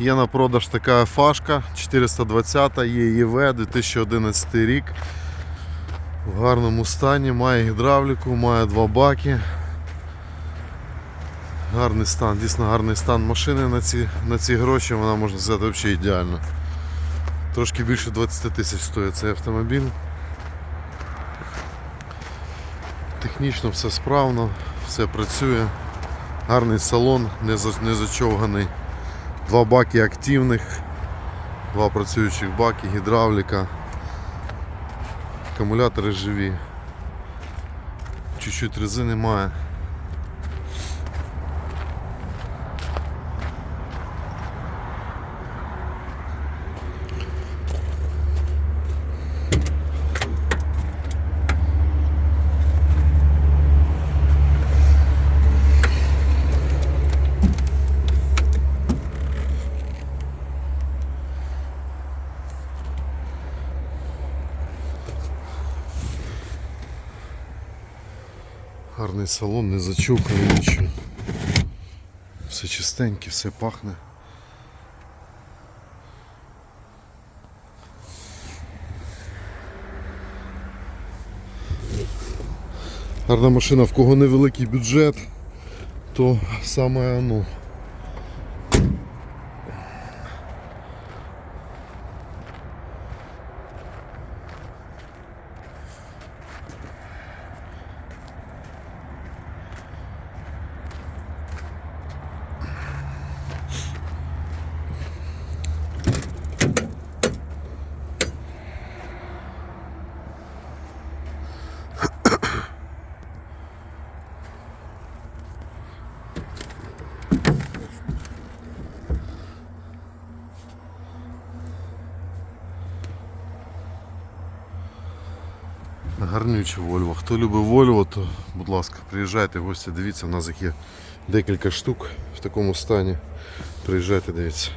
Є на продаж така фашка 420 є ЄВ 2011 рік. В гарному стані, має гідравліку, має два баки. Гарний стан, дійсно гарний стан машини на ці, на ці гроші, вона можна сказати взагалі ідеальна. Трошки більше 20 тисяч стоїть цей автомобіль. Технічно все справно, все працює. Гарний салон, не зачовганий. Два баки активних, два працюючих баки, гідравліка. Акумулятори живі. Чуть-чуть резини має. Гарний салон, не зачовкає нічого. Все чистеньке, все пахне. Гарна машина, в кого невеликий бюджет, то саме ну. Гарнюче Вольво. Хто любить Вольво, то будь ласка, приїжджайте гості, дивіться, у нас їх є декілька штук в такому стані. Приїжджайте, дивіться.